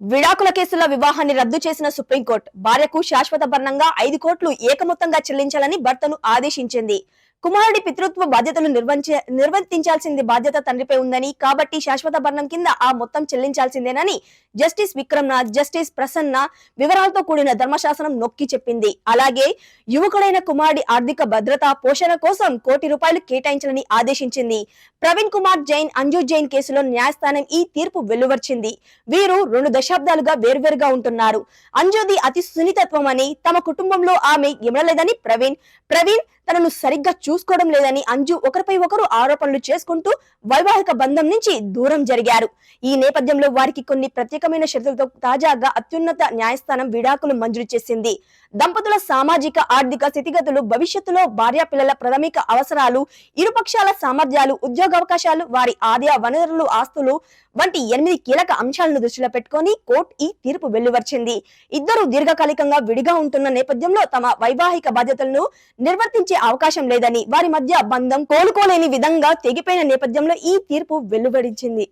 విడాకుల కేసుల వివాహాన్ని రద్దు చేసిన సుప్రీంకోర్టు భార్యకు శాశ్వత భరణంగా ఐదు కోట్లు ఏకమొత్తంగా చెల్లించాలని భర్తను ఆదేశించింది. కుమారుడి పితృత్వ బాధ్యతలు నిర్వహించ నిర్వర్తించాల్సింది బాధ్యత తండ్రిపై ఉందని కాబట్టి శాశ్వత భరణం కింద ఆ మొత్తం చెల్లించాల్సిందేనని జస్టిస్ విక్రమ్నాథ్ జస్టిస్ ప్రసన్న వివరాలతో కూడిన ధర్మశాసనం నొక్కి చెప్పింది. అలాగే యువకుడైన కుమారుడి ఆర్థిక భద్రత పోషణ కోసం కోటి రూపాయలు కేటాయించాలని ఆదేశించింది. ప్రవీణ్ కుమార్ జైన్ అంజు జైన్ కేసులో న్యాయస్థానం ఈ తీర్పు వెలువర్చింది. వీరు రెండు దశాబ్దాలుగా వేర్వేరుగా ఉంటున్నారు. అంజుది అతి సున్నితత్వం అని తమ కుటుంబంలో ఆమె ఇవ్వలేదని ప్రవీణ్ ప్రవీణ్ తనను సరిగ్గా చూసుకోవడం లేదని అంజు ఒకరిపై ఒకరు ఆరోపణలు చేసుకుంటూ వైవాహిక బంధం నుంచి దూరం జరిగారు. ఈ నేపథ్యంలో వారికి కొన్ని ప్రత్యేక కీలకమైన షరతులతో తాజాగా అత్యున్నత న్యాయస్థానం విడాకులు మంజూరు చేసింది. దంపతుల సామాజిక ఆర్థిక స్థితిగతులు భవిష్యత్తులో భార్యా పిల్లల ప్రాథమిక అవసరాలు ఇరుపక్షాల సామర్థ్యాలు ఉద్యోగావకాశాలు వారి ఆదాయ వనరులు ఆస్తులు వంటి ఎనిమిది కీలక అంశాలను దృష్టిలో పెట్టుకొని కోర్టు ఈ తీర్పు వెలువరిచింది. ఇద్దరు దీర్ఘకాలికంగా విడిగా ఉంటున్న నేపథ్యంలో తమ వైవాహిక బాధ్యతలను నిర్వర్తించే అవకాశం లేదని వారి మధ్య బంధం కోలుకోలేని విధంగా తెగిపోయిన నేపథ్యంలో ఈ తీర్పు వెలువరించింది.